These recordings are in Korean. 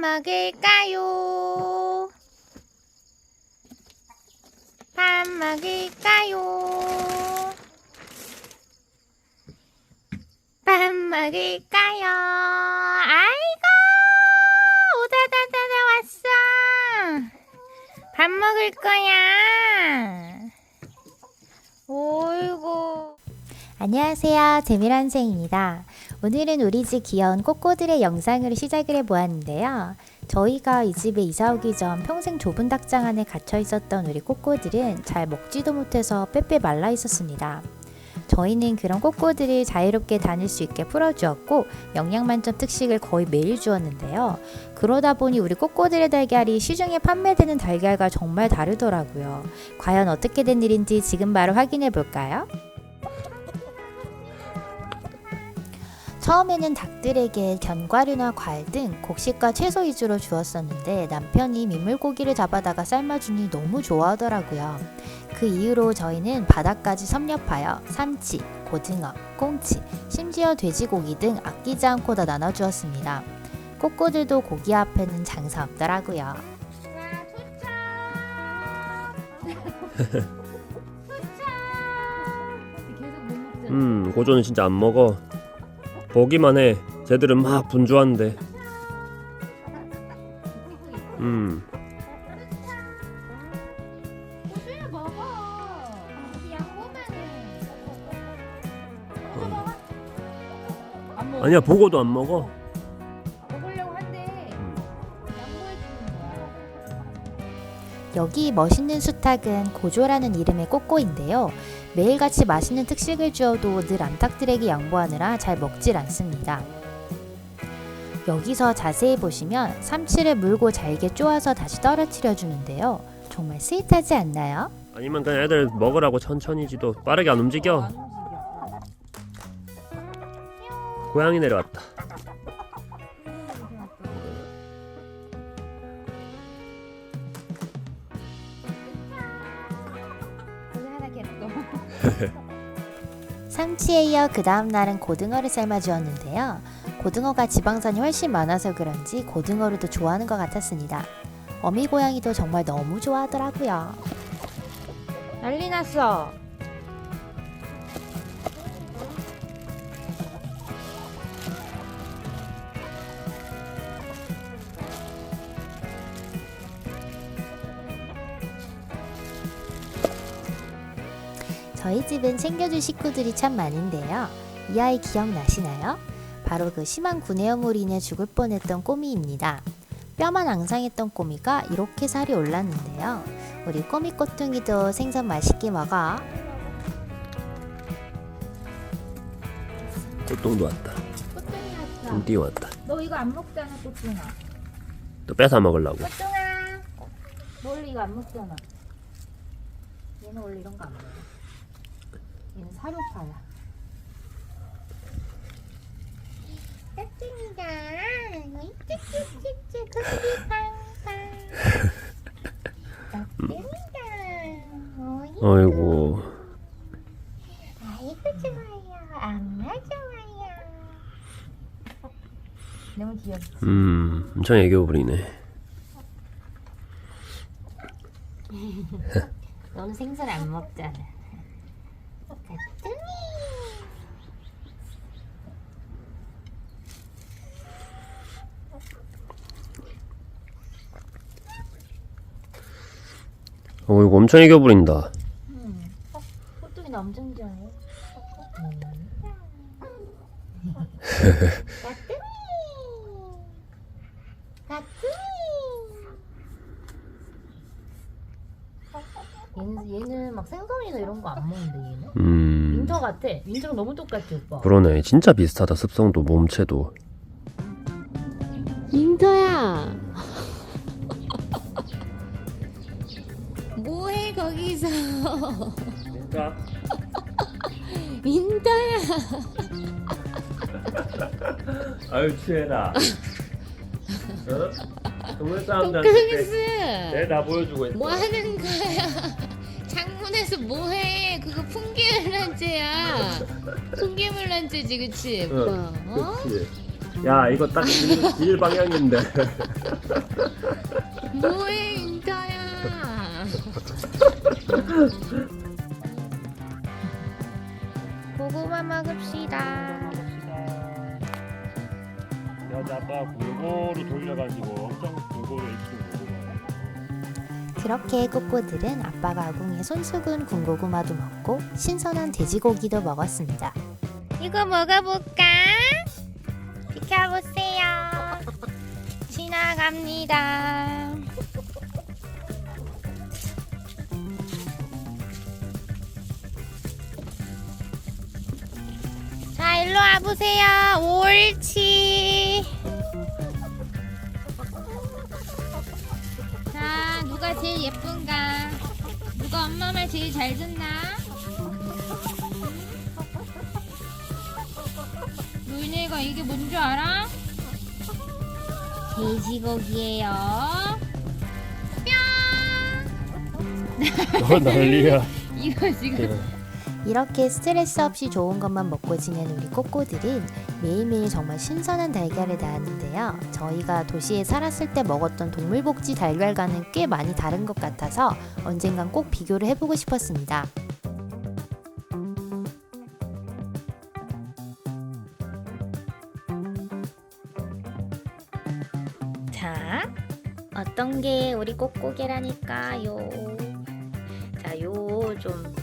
먹을까요? 밥 먹을까요? 밥 먹을까요? 아이고 오다다다다 왔어. 밥 먹을 거야. 오이고. 안녕하세요. 재미란생입니다. 오늘은 우리 집 귀여운 꼬꼬들의 영상으로 시작을 해보았는데요. 저희가 이 집에 이사 오기 전 평생 좁은 닭장 안에 갇혀 있었던 우리 꼬꼬들은 잘 먹지도 못해서 빼빼 말라 있었습니다. 저희는 그런 꼬꼬들을 자유롭게 다닐 수 있게 풀어주었고 영양 만점 특식을 거의 매일 주었는데요. 그러다 보니 우리 꼬꼬들의 달걀이 시중에 판매되는 달걀과 정말 다르더라고요. 과연 어떻게 된 일인지 지금 바로 확인해 볼까요? 처음에는 닭들에게 견과류나 과일 등 곡식과 채소 위주로 주었었는데 남편이 민물고기를 잡아다가 삶아주니 너무 좋아하더라고요. 그 이후로 저희는 바닥까지 섭렵하여 삼치, 고등어, 꽁치, 심지어 돼지고기 등 아끼지 않고 다 나눠주었습니다. 꼬꼬들도 고기 앞에는 장사 없더라고요. 음, 고조는 진짜 안 먹어. 보기만 해. 쟤들은 막 분주한데. 음. 아니야 보고도 안 먹어. 여기 멋있는 수탉은 고조라는 이름의 꼬꼬인데요. 매일같이 맛있는 특식을 주어도 늘 암탉들에게 양보하느라 잘 먹질 않습니다. 여기서 자세히 보시면 삼치를 물고 잘게 쪼아서 다시 떨어뜨려 주는데요. 정말 스윗하지 않나요? 아니면 그냥 애들 먹으라고 천천히지도 빠르게 안 움직여. 고양이 내려왔다. 삼치에 이어 그 다음 날은 고등어를 삶아 주었는데요. 고등어가 지방산이 훨씬 많아서 그런지 고등어를 더 좋아하는 것 같았습니다. 어미 고양이도 정말 너무 좋아하더라고요. 난리 났어. 저희 집은 챙겨줄 식구들이 참 많은데요. 이 아이 기억나시나요? 바로 그 심한 구내염으로 인해 죽을 뻔했던 꼬미입니다. 뼈만 앙상했던 꼬미가 이렇게 살이 올랐는데요. 우리 꼬미 꼬퉁이도 생선 맛있게 먹어. 꽃동도 왔다. 왔어. dum띠 왔다. 너 이거 안 먹잖아, 꽃등아. 또 뺏어 먹으려고. 꽃등아. 너 원래 이거 안 먹잖아. 얘는 원래 이런 거 안 먹어. 얘는 사료파야. 어이. 아이고. 아이고 좋아요. 엄마 좋아요. 너무 귀엽지? 음, 엄청 애교 부리네. 너는 생선 안 먹잖아. 엄청 부린다. 음. 어, 호떡이 나 엄청 좋아해. 가뜩이. 가뜩이. 얘는 얘는 막 생선이나 이런 거 안 먹는데 얘는. 음, 민저 같아. 민저랑 너무 똑같지 오빠. 그러네. 진짜 비슷하다. 습성도 몸체도. 민터야. 거기서? 진짜? 민터야. 아유 취해라. 어? 동물 독강스. 내다 보여주고 있어. 뭐 하는 거야? 창문에서 뭐해? 그거 풍기물란죄야. 풍기물란죄지, 그치? 오빠? 어? 그렇지. 야 이거 딱길 방향인데. 뭐해 고구마 먹읍시다 여자 아빠 골고루 돌려가지고 엄청 골고루 익힌 고구마. 그렇게 꼬꼬들은 아빠가 아궁이에 손수건 군고구마도 먹고 신선한 돼지고기도 먹었습니다 이거 먹어볼까? 비켜보세요. 지나갑니다. 보세요. 옳지. 자, 누가 제일 예쁜가? 누가 엄마 말 제일 잘 듣나? 너희네가 이게 뭔줄 알아? 돼지고기예요. 너 난리야. 이거 지금 이렇게 스트레스 없이 좋은 것만 먹고 지내는 우리 꼬꼬들은 매일매일 정말 신선한 달걀을 낳았는데요. 저희가 도시에 살았을 때 먹었던 동물복지 달걀과는 꽤 많이 다른 것 같아서 언젠간 꼭 비교를 해보고 싶었습니다. 자, 어떤 게 우리 꼬꼬개라니까요. 자, 요 좀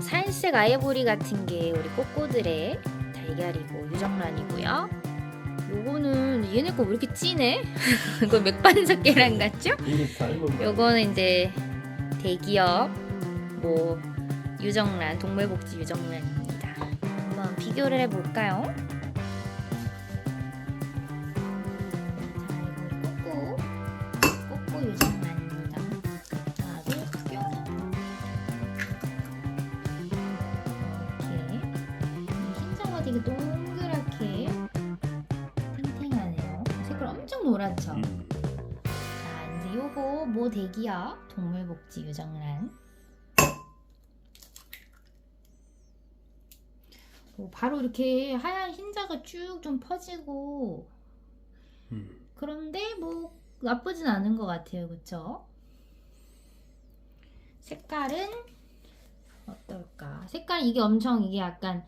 살색 아이보리 같은 게 우리 꼬꼬들의 달걀이고 유정란이고요. 요거는 얘네 거 왜 이렇게 진해? 이거 맥반석 계란 같죠? 요거는 이제 대기업 뭐 유정란 동물복지 유정란입니다. 한번 비교를 해볼까요? 노랗죠? 음. 자, 이제 요거 모 대기업 동물복지 유정란. 오, 바로 이렇게 하얀 흰자가 쭉 좀 퍼지고 음. 그런데 뭐 나쁘진 않은 것 같아요, 그쵸? 색깔은 어떨까? 색깔 이게 엄청 이게 약간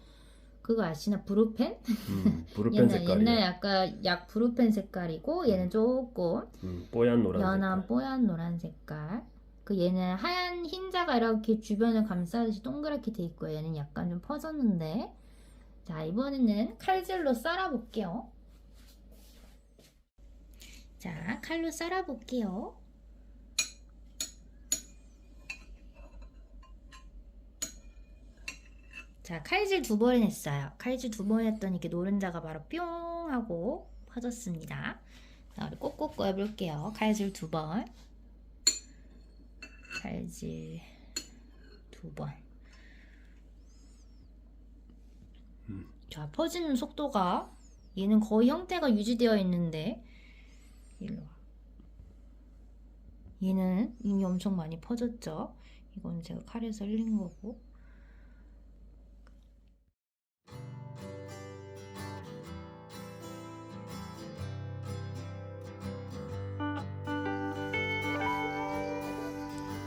그거 아시나 브루펜? 음. 브루펜 옛날 색깔이. 옛날 약간 약 브루펜 색깔이고 얘는 조금 음. 뽀얀 노란 연한 색깔. 뽀얀 노란 색깔. 그 얘는 하얀 흰자가 이렇게 주변을 감싸듯이 동그랗게 돼 있고 얘는 약간 좀 퍼졌는데 자 이번에는 칼질로 썰어 볼게요. 자 칼로 썰어 볼게요. 자 칼질 두 번 했어요. 칼질 두 번 했더니 이렇게 노른자가 바로 뿅 하고 퍼졌습니다. 자, 우리 꼭꼭 꺼볼게요. 칼질 두 번. 칼질 두 번. 음. 자, 퍼지는 속도가 얘는 거의 형태가 유지되어 있는데 일로 와. 얘는 이미 엄청 많이 퍼졌죠. 이건 제가 칼에서 흘린 거고.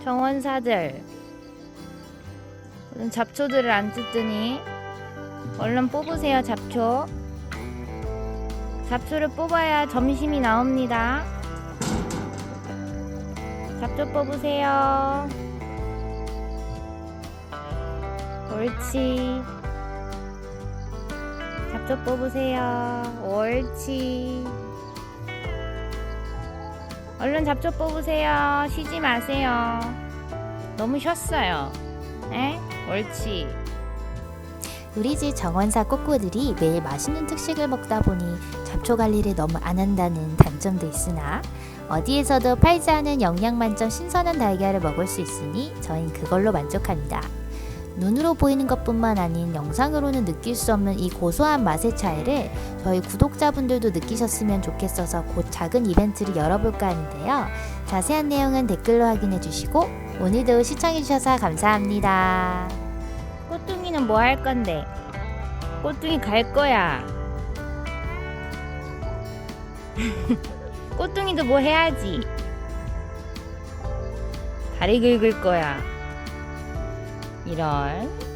정원사들. 잡초들을 안 뜯더니 얼른 뽑으세요 잡초. 잡초를 뽑아야 점심이 나옵니다. 잡초 뽑으세요. 옳지. 잡초 뽑으세요. 옳지 얼른 잡초 뽑으세요. 쉬지 마세요. 너무 쉬었어요. 에? 옳지. 우리 집 정원사 꼬꼬들이 매일 맛있는 특식을 먹다 보니 잡초 관리를 너무 안 한다는 단점도 있으나 어디에서도 팔지 않은 영양 만점 신선한 달걀을 먹을 수 있으니 저희는 그걸로 만족합니다. 눈으로 보이는 것뿐만 아닌 영상으로는 느낄 수 없는 이 고소한 맛의 차이를 저희 구독자분들도 느끼셨으면 좋겠어서 곧 작은 이벤트를 열어볼까 하는데요. 자세한 내용은 댓글로 확인해 주시고 오늘도 시청해 주셔서 감사합니다. 꼬뚱이는 뭐 할 건데? 꼬뚱이 갈 거야. 꼬뚱이도 뭐 해야지. 다리 긁을 거야. 이런.